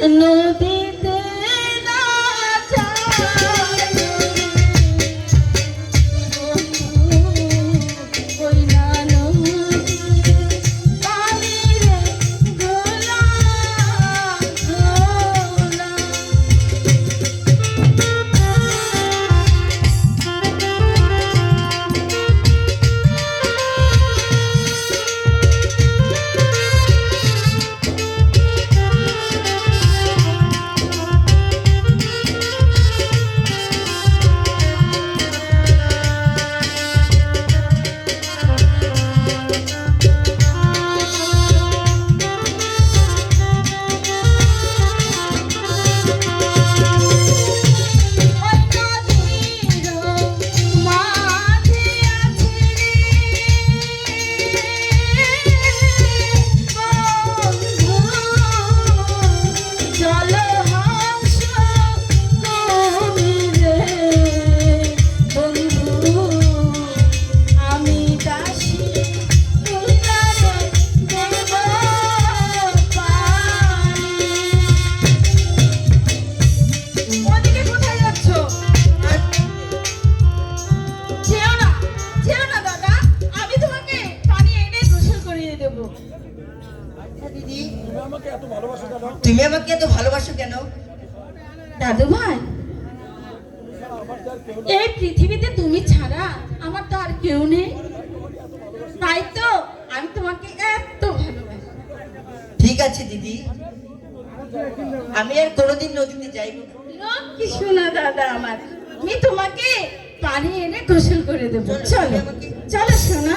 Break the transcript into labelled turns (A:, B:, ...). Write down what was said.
A: No, baby. দিদি? তুমি আমাকে এত ভালোবাসো কেন? দাদু ভাই এই পৃথিবীতে তুমি ছাড়া আমার তো আর কেউ নেই। তাই তো আমি তোমাকে এত ভালোবাসি।
B: ঠিক আছে দিদি। আমি আর কোনোদিন নদীতে যাইব
A: কি শোনা দাদা আমার? আমি তোমাকে পানি এনে গোসল করে দেবো। চলো চলো শোনা।